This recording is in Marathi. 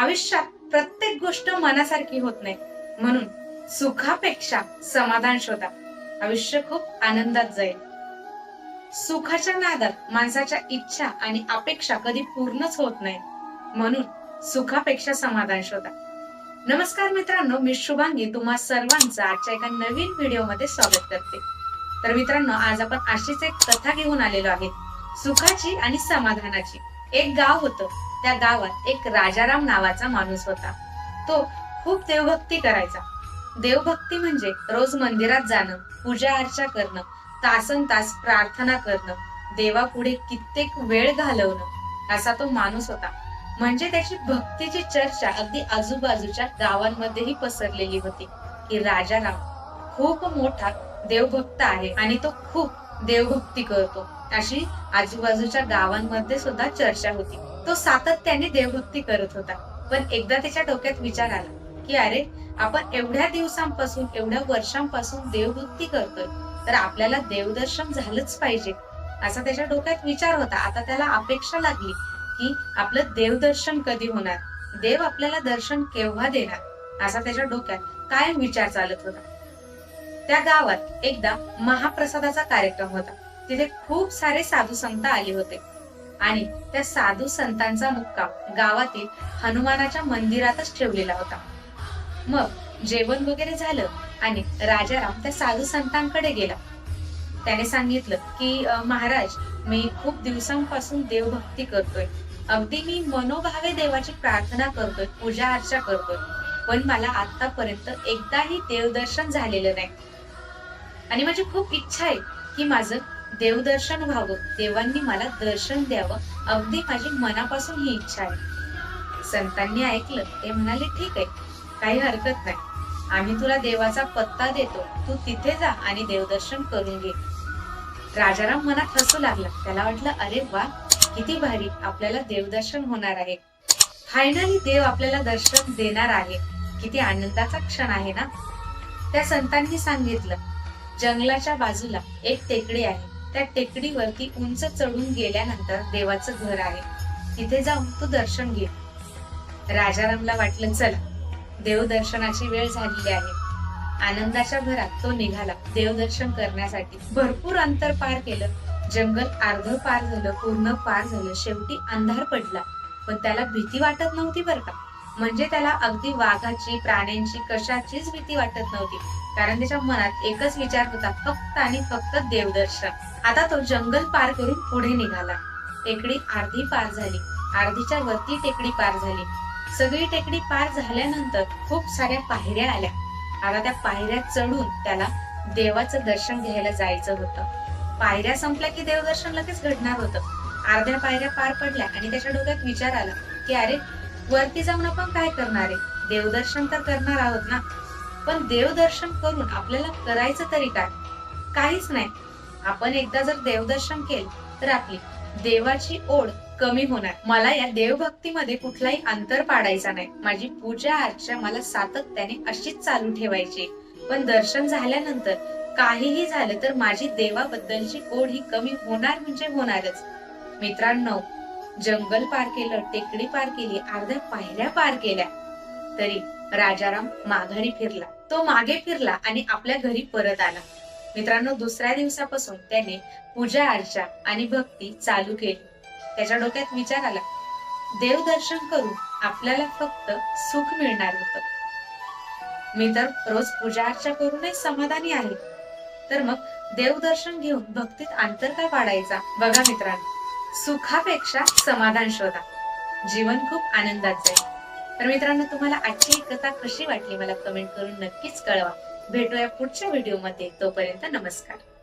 आयुष्यात प्रत्येक गोष्ट मनासारखी होत नाही. म्हणून सुखापेक्षा समाधान शोधा. आयुष्य खूप आनंदात जाईल. सुखाच्या नादात माणसाच्या इच्छा आणि अपेक्षा कधी पूर्णच होत नाही. म्हणून सुखापेक्षा समाधान शोधा. नमस्कार मित्रांनो मी शुभांगी. तुम्हा सर्वांचं आजच्या एका नवीन व्हिडिओमध्ये स्वागत करते. तर मित्रांनो आज आपण अशीच एक कथा घेऊन आलेलो आहे. सुखाची आणि समाधानाची. एक गाव होतं. त्या गावात एक राजाराम नावाचा माणूस होता. तो खूप देवभक्ती करायचा. देवभक्ती म्हणजे रोज मंदिरात जाणं पूजा अर्चा करणं तासन तास प्रार्थना करणं देवापुढे कित्येक वेळ घालवणं असा तो माणूस होता. म्हणजे त्याची भक्तीची चर्चा अगदी आजूबाजूच्या गावांमध्येही पसरलेली होती. की राजाराम खूप मोठा देवभक्त आहे आणि तो खूप देवभक्ती करतो. अशी आजूबाजूच्या गावांमध्ये सुद्धा चर्चा होती. तो सातत्याने देवभक्ती करत होता. पण एकदा त्याच्या डोक्यात विचार आला की अरे आपण एवढ्या दिवसांपासून एवढ्या वर्षांपासून देवभक्ती करतोय. तर आपल्याला देवदर्शन झालंच पाहिजे. असा त्याच्या डोक्यात विचार होता. आता त्याला अपेक्षा लागली की आपलं देवदर्शन कधी होणार? देव आपल्याला दर्शन केव्हा देणार? असा त्याच्या डोक्यात कायम विचार चालत होता. त्या गावात एकदा महाप्रसादाचा कार्यक्रम होता. तिथे खूप सारे साधू संत आले होते. आणि त्या साधू संतांचा मुक्काम गावातील हनुमानाच्या मंदिरातच ठेवलेला होता. मग जेवण वगैरे झालं आणि राजाराम त्या साधू संतांकडे गेला. त्याने सांगितलं की महाराज मी खूप दिवसांपासून देवभक्ती करतोय. अगदी मी मनोभावे देवाची प्रार्थना करतोय पूजा अर्चा करतोय. पण मला आतापर्यंत एकदाही देवदर्शन झालेलं नाही. आणि माझी खूप इच्छा आहे की माझं देवदर्शन व्हावं. देवांनी मला दर्शन द्यावं. अगदी माझी मनापासून ही इच्छा आहे. संतांनी ऐकलं. ते म्हणाले ठीक आहे. काही हरकत नाही. आम्ही तुला देवाचा पत्ता देतो. तू तिथे जा आणि देवदर्शन करून घे. राजाराम मनात हसू लागला. त्याला वाटलं अरे वा किती भारी. आपल्याला देवदर्शन होणार आहे. फायनली देव आपल्याला दर्शन देणार आहे. किती आनंदाचा क्षण आहे ना? त्या संतांनी सांगितलं जंगलाच्या बाजूला एक टेकडी आहे. त्या टेकडीवरती उंच चढून गेल्यानंतर देवाचं घर आहे. तिथे जाऊन तू दर्शन घे. राजारामला वाटलं चला देवदर्शनाची वेळ झालेली आहे. आनंदाच्या भरात तो निघाला देवदर्शन करण्यासाठी. भरपूर अंतर पार केलं. जंगल अर्ध पार झालं पूर्ण पार झालं. शेवटी अंधार पडला. पण त्याला भीती वाटत नव्हती बरं का. म्हणजे त्याला अगदी वाघाची प्राण्यांची कशाचीच भीती वाटत नव्हती. कारण त्याच्या मनात एकच विचार होता फक्त आणि फक्त देवदर्शन. आता तो जंगल पार करून पुढे निघाला. टेकडी अर्धी पार झाली. अर्धीच्या वरती टेकडी पार झाली. सगळी टेकडी पार झाल्यानंतर खूप साऱ्या पायऱ्या आल्या. आता त्या पायऱ्या चढून त्याला देवाचं दर्शन घ्यायला जायचं होतं. पायऱ्या संपल्या की देवदर्शन लगेच घडणार होतं. अर्ध्या पायऱ्या पार पडल्या आणि त्याच्या डोक्यात विचार आला की अरे वरती जाऊन आपण काय करणार आहे? देवदर्शन तर करणार आहोत ना. पण देवदर्शन करून आपल्याला करायचं तरी काय? काहीच नाही. आपण एकदा जर देवदर्शन केलं तर आपली देवाची ओढ कमी होणार. मला या देवभक्तीमध्ये कुठलाही अंतर पाडायचा नाही. माझी पूजा अर्चा मला सातत्याने अशीच चालू ठेवायची पण दर्शन झाल्यानंतर काहीही झालं तर माझी देवाबद्दलची ओढ ही कमी होणार म्हणजे होणारच. मित्रांनो जंगल पार केलं टेकडी पार केली अर्ध्या पायऱ्या पार केल्या. तरी राजाराम माघारी फिरला. तो मागे फिरला आणि आपल्या घरी परत आला. मित्रांनो दुसऱ्या दिवसापासून त्याने पूजा अर्चा आणि भक्ती चालू केली. त्याच्या डोक्यात विचार आला देवदर्शन करून आपल्याला फक्त सुख मिळणार होत. मी तर रोज पूजा अर्चा करूनच समाधानी आहे. तर मग देवदर्शन घेऊन भक्तीत अंतर काय पाडायचा बघा मित्रांनो. सुखापेक्षा समाधान शोधा. जीवन खूप आनंदात जाईल. तर मित्रांनो तुम्हाला आजची ही कथा कशी वाटली? मला कमेंट करून नक्कीच कळवा. भेटूया पुढच्या व्हिडिओमध्ये तोपर्यंत नमस्कार.